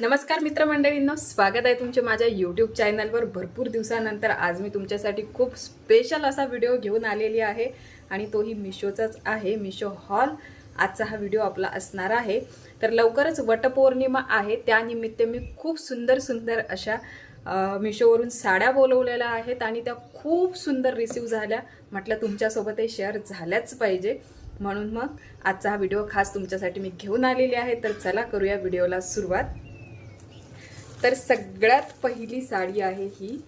नमस्कार मित्रमंडळींनो स्वागत आहे तुमचे माझ्या यूट्यूब चॅनलवर भरपूर दिवसानंतर आज मी तुमच्यासाठी खूप स्पेशल असा व्हिडिओ घेऊन आलेली आहे आणि तोही मिशोचाच आहे मिशो हॉल. आजचा हा व्हिडिओ आपला असणार आहे. तर लवकरच वटपौर्णिमा आहे त्यानिमित्त मी खूप सुंदर सुंदर अशा मिशोवरून साड्या बोलवलेल्या आहेत आणि त्या खूप सुंदर रिसीव झाल्या. म्हटलं तुमच्यासोबतही शेअर झाल्याच पाहिजे. म्हणून मग आजचा हा व्हिडिओ खास तुमच्यासाठी मी घेऊन आलेली आहे. तर चला करूया व्हिडिओला सुरुवात. तर सगळ्यात पहिली साडी आहे ही.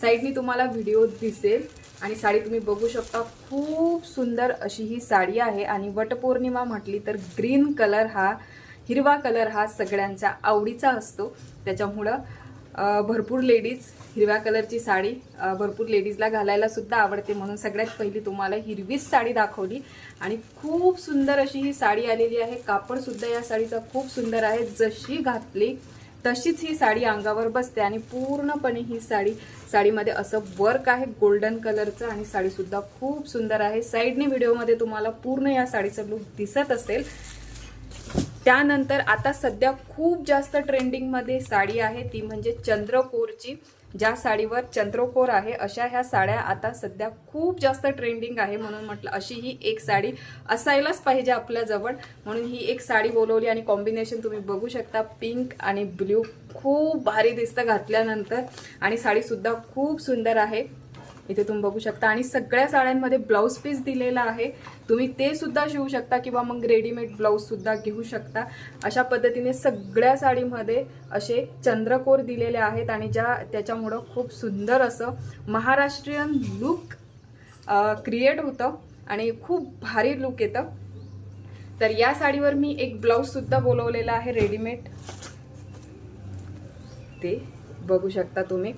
साईडनी तुम्हाला व्हिडिओ दिसेल आणि साडी तुम्ही बघू शकता खूप सुंदर अशी ही साडी आहे. आणि वटपौर्णिमा म्हटली तर ग्रीन कलर हा हिरवा कलर हा सगळ्यांच्या आवडीचा असतो. त्याच्यामुळं भरपूर लेडीज हिरव्या कलरची साडी भरपूर लेडीजला घालायला सुद्धा आवडते. म्हणून सगळ्यात पहिली तुम्हाला हिरवीच साडी दाखवली. आणि खूप सुंदर अशी ही साडी आलेली आहे. कापड सुद्धा या साडीचा खूप सुंदर आहे. जशी घातली तशीच ही साडी अंगावर बसते आणि पूर्णपणे ही साडी साडीमध्ये असं वर्क आहे गोल्डन कलरचं आणि साडी सुद्धा खूप सुंदर आहे. साईडने व्हिडिओमध्ये तुम्हाला पूर्ण या साडीचं लुक दिसत असेल. त्यानंतर आता सध्या खूप जास्त ट्रेंडिंगमध्ये साडी आहे ती म्हणजे चंद्रकोरची. ज्या साडीवर चंद्रकोर आहे अशा ह्या साड्या आता सध्या खूप जास्त ट्रेंडिंग आहे म्हणून म्हटलं अशी ही एक साडी असायलाच पाहिजे आपल्याजवळ म्हणून ही एक साडी बोलवली आणि कॉम्बिनेशन तुम्ही बघू शकता पिंक आणि ब्ल्यू खूप भारी दिसतं घातल्यानंतर. आणि साडीसुद्धा खूप सुंदर आहे. इथे तुम्ही बघू शकता. आणि सगळ्या साड्यांमध्ये ब्लाऊज पीस दिलेला आहे. तुम्ही ते सुद्धा शिवू शकता किंवा मग रेडीमेड ब्लाऊज सुद्धा घेऊ शकता. अशा पद्धतीने सगळ्या साडीमध्ये असे चंद्रकोर दिलेले आहेत आणि ज्या त्याच्यामुळं खूप सुंदर असं महाराष्ट्रीयन लुक क्रिएट होतं आणि खूप भारी लुक येतं. तर या साडीवर मी एक ब्लाऊज सुद्धा बोलवलेला आहे रेडीमेड ते बघू शकता तुम्ही.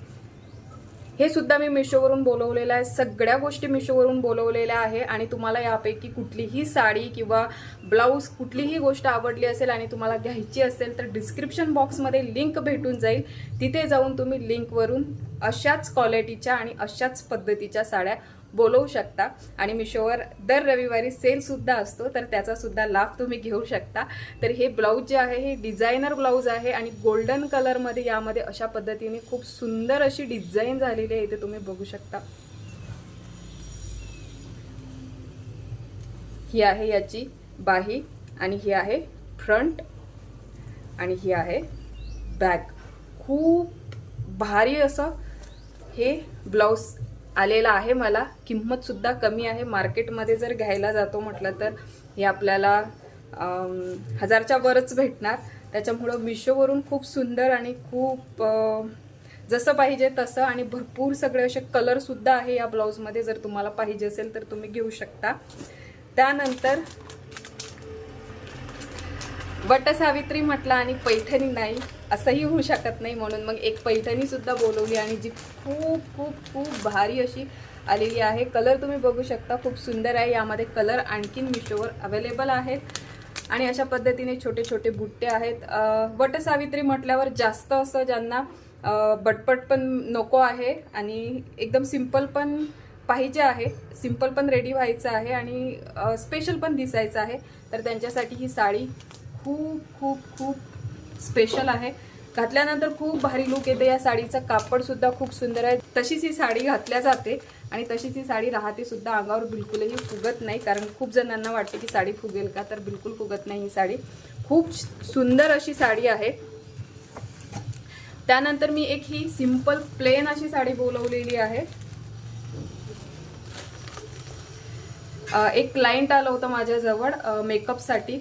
हे सुद्धा मी मिशोवरून बोलवलेलं आहे. सगळ्या गोष्टी मिशोवरून बोलवलेल्या आहे आणि तुम्हाला यापैकी कुठलीही साडी किंवा ब्लाऊज कुठलीही गोष्ट आवडली असेल आणि तुम्हाला घ्यायची असेल तर डिस्क्रिप्शन बॉक्समध्ये लिंक भेटून जाईल. तिथे जाऊन तुम्ही लिंकवरून अशाच क्वालिटीच्या आणि अशाच पद्धतीच्या साड्या बोलवू शकता. आणि मिशोवर दर रविवारी सेलसुद्धा असतो तर त्याचासुद्धा लाभ तुम्ही घेऊ शकता. तर हे ब्लाऊज जे आहे हे डिझायनर ब्लाऊज आहे आणि गोल्डन कलरमध्ये यामध्ये अशा पद्धतीने खूप सुंदर अशी डिझाईन झालेली आहे इथे तुम्ही बघू शकता. ही आहे याची बाही आणि ही आहे फ्रंट आणि ही आहे बॅक खूप भारी असं हे ब्लाऊज आलेला आहे मला. किंमतसुद्धा कमी आहे. मार्केटमध्ये जर घ्यायला जातो म्हटलं तर हे आपल्याला हजारच्या वरच भेटणार. त्याच्यामुळं मिशोवरून खूप सुंदर आणि खूप जसं पाहिजे तसं आणि भरपूर सगळे असे कलरसुद्धा आहे या ब्लाऊजमध्ये. जर तुम्हाला पाहिजे असेल तर तुम्ही घेऊ शकता. त्यानंतर वटसावित्री म्हटलं आणि पैठणी नाही. असंही होऊ शकत नाही म्हणून मग एक पैठणीसुद्धा बोलवली आणि जी खूप खूप खूप भारी अशी आलेली आहे. कलर तुम्ही बघू शकता खूप सुंदर आहे. यामध्ये कलर आणखीन मिशोवर अवेलेबल आहेत. आणि अशा पद्धतीने छोटे छोटे बुट्टे आहेत. वटसावित्री म्हटल्यावर जास्त असं ज्यांना बटपट पण नको आहे आणि एकदम सिंपल पण पाहिजे आहे. सिंपल पण रेडी व्हायचं आहे आणि स्पेशल पण दिसायचं आहे. तर त्यांच्यासाठी ही साडी खूप खूप खूप स्पेशल आहे. घातल्यानंतर खूप भारी लुक येते. या साडीचं कापडसुद्धा खूप सुंदर आहे. तशीच ही साडी घातल्या जाते आणि तशीच ही साडी राहते सुद्धा अंगावर. बिलकुलही फुगत नाही. कारण खूप जणांना वाटते की साडी फुगेल का? तर बिलकुल फुगत नाही ही साडी. खूप सुंदर अशी साडी आहे. त्यानंतर मी एक ही सिंपल प्लेन अशी साडी बोलवलेली आहे. एक क्लायंट आलं होतं माझ्याजवळ मेकअपसाठी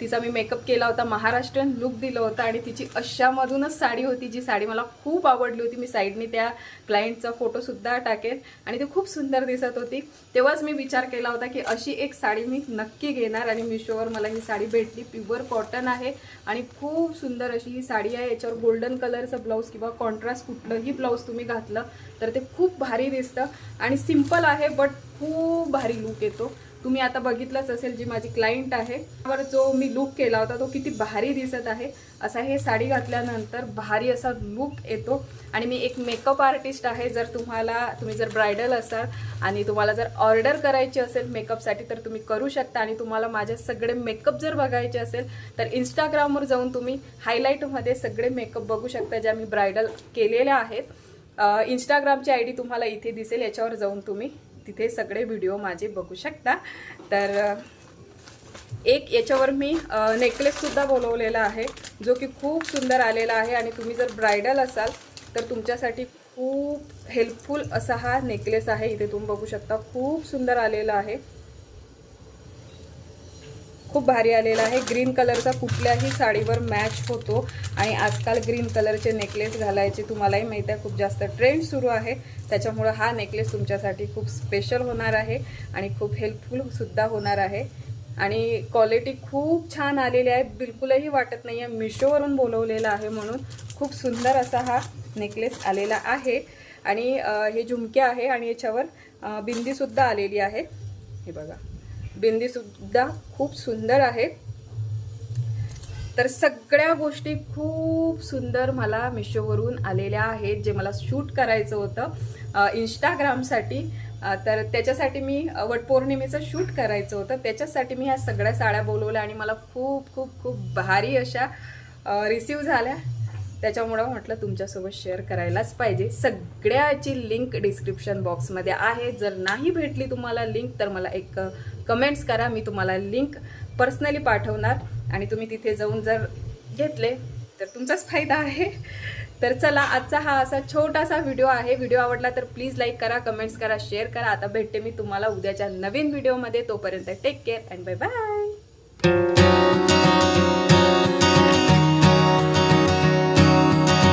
तिचा मी मेकअप केला होता महाराष्ट्रीयन लुक दिलं होतं आणि तिची अशामधूनच साडी होती जी साडी मला खूप आवडली होती. मी साईडने त्या क्लायंटचा फोटोसुद्धा टाकेल आणि ती खूप सुंदर दिसत होती. तेव्हाच मी विचार केला होता की अशी एक साडी मी नक्की घेणार आणि मिशोवर मला ही साडी भेटली. प्युअर कॉटन आहे आणि खूप सुंदर अशी ही साडी आहे. याच्यावर गोल्डन कलरचं ब्लाऊज किंवा कॉन्ट्रास्ट कुठलंही ब्लाऊज तुम्ही घातलं तर ते खूप भारी दिसतं आणि सिंपल आहे बट खूप भारी लुक येतो. तुम्ही आता बघितलंच असेल जी माझी क्लायंट आहे त्यावर जो मी लुक केला होता तो किती भारी दिसत आहे. असा हे साडी घातल्यानंतर भारी असा लुक येतो. आणि मी एक मेकअप आर्टिस्ट आहे जर तुम्हाला तुम्ही जर ब्रायडल असाल आणि तुम्हाला जर ऑर्डर करायची असेल मेकअपसाठी तर तुम्ही करू शकता. आणि तुम्हाला माझे सगळे मेकअप जर बघायचे असेल तर इंस्टाग्रामवर जाऊन तुम्ही हायलाईटमध्ये सगळे मेकअप बघू शकता ज्या मी ब्रायडल केलेल्या आहेत. इंस्टाग्रामची आय डी तुम्हाला इथे दिसेल याच्यावर जाऊन तुम्ही तिथे सगळे व्हिडिओ माझे बघू शकता. तर एक याच्यावर मी नेकलेससुद्धा बोलवलेला आहे जो की खूप सुंदर आलेला आहे आणि तुम्ही जर ब्रायडल असाल तर तुमच्यासाठी खूप हेल्पफुल असा हा नेकलेस आहे. इथे तुम्ही बघू शकता खूप सुंदर आलेला आहे. खूप भारी आलेला आहे. ग्रीन कलरचा कुठल्याही साडीवर मॅच होतो. आणि आजकाल ग्रीन कलरचे नेकलेस घालायचे तुम्हालाही माहीत आहे खूप जास्त ट्रेंड सुरू आहे. त्याच्यामुळं हा नेकलेस तुमच्यासाठी खूप स्पेशल होणार आहे आणि खूप हेल्पफुलसुद्धा होणार आहे. आणि क्वालिटी खूप छान आलेली आहे. बिलकुलही वाटत नाही आहे मिशोवरून बोलवलेला आहे म्हणून खूप सुंदर असा हा नेकलेस आलेला आहे. आणि हे झुमके आहे आणि याच्यावर बिंदीसुद्धा आलेली आहे. हे बघा. बिंदीसुद्धा खूप सुंदर आहेत. तर सगळ्या गोष्टी खूप सुंदर मला मिशोवरून आलेल्या आहेत जे मला शूट करायचं होतं इंस्टाग्रामसाठी तर त्याच्यासाठी मी वटपौर्णिमेचं शूट करायचं होतं. त्याच्यासाठी मी ह्या सगळ्या साड्या बोलवल्या आणि मला खूप खूप खूप भारी अशा रिसीव झाल्या. त्याच्यामुळं म्हटलं तुमच्यासोबत शेअर करायलाच पाहिजे. सगळ्याची लिंक डिस्क्रिप्शन बॉक्समध्ये आहे. जर नाही भेटली तुम्हाला लिंक तर मला एक कमेंट्स करा. मी तुम्हाला लिंक पर्सनली पाठवणार. आणि तुम्ही तिथे जाऊन जर घेतले तर तुमचाच फायदा आहे. तर चला आजचा हा असा छोटासा व्हिडिओ आहे. व्हिडिओ आवडला तर प्लीज लाईक करा कमेंट्स करा शेअर करा. आता भेटते मी तुम्हाला उद्याच्या नवीन व्हिडिओमध्ये तोपर्यंत take care and bye bye